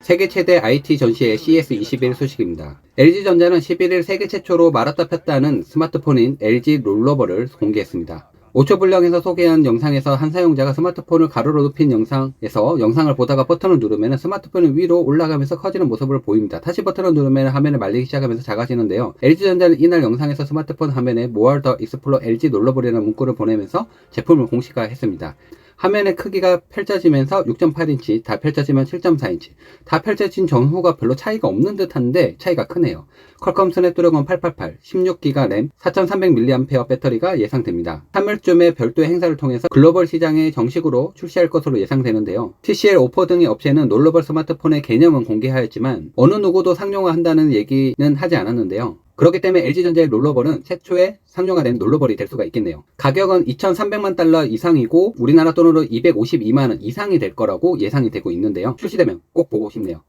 세계 최대 IT 전시회 CS21 소식입니다. LG전자는 11일 세계 최초로 말았다 폈다는 스마트폰인 LG 롤러버를 공개했습니다. 5초 분량에서 소개한 영상에서 한 사용자가 스마트폰을 가로로 눕힌 영상에서 영상을 보다가 버튼을 누르면 스마트폰이 위로 올라가면서 커지는 모습을 보입니다. 다시 버튼을 누르면 화면을 말리기 시작하면서 작아지는데요. LG전자는 이날 영상에서 스마트폰 화면에 More the Explore LG 롤러버리라는 문구를 보내면서 제품을 공식화했습니다. 화면의 크기가 펼쳐지면서 6.8인치, 다 펼쳐지면 7.4인치. 다 펼쳐진 전후가 별로 차이가 없는 듯한데 차이가 크네요. 퀄컴 스냅드래곤 888, 16기가 램, 4300mAh 배터리가 예상됩니다. 3월쯤에 별도 행사를 통해서 글로벌 시장에 정식으로 출시할 것으로 예상되는데요. TCL, 오포 등의 업체는 롤러벌 스마트폰의 개념은 공개하였지만 어느 누구도 상용화한다는 얘기는 하지 않았는데요. 그렇기 때문에 LG전자의 롤러벌은 최초의 상용화된 롤러벌이 될 수가 있겠네요. 가격은 2,300만 달러 이상이고 우리나라 돈으로 252만 원 이상이 될 거라고 예상이 되고 있는데요. 출시되면 꼭 보고 싶네요.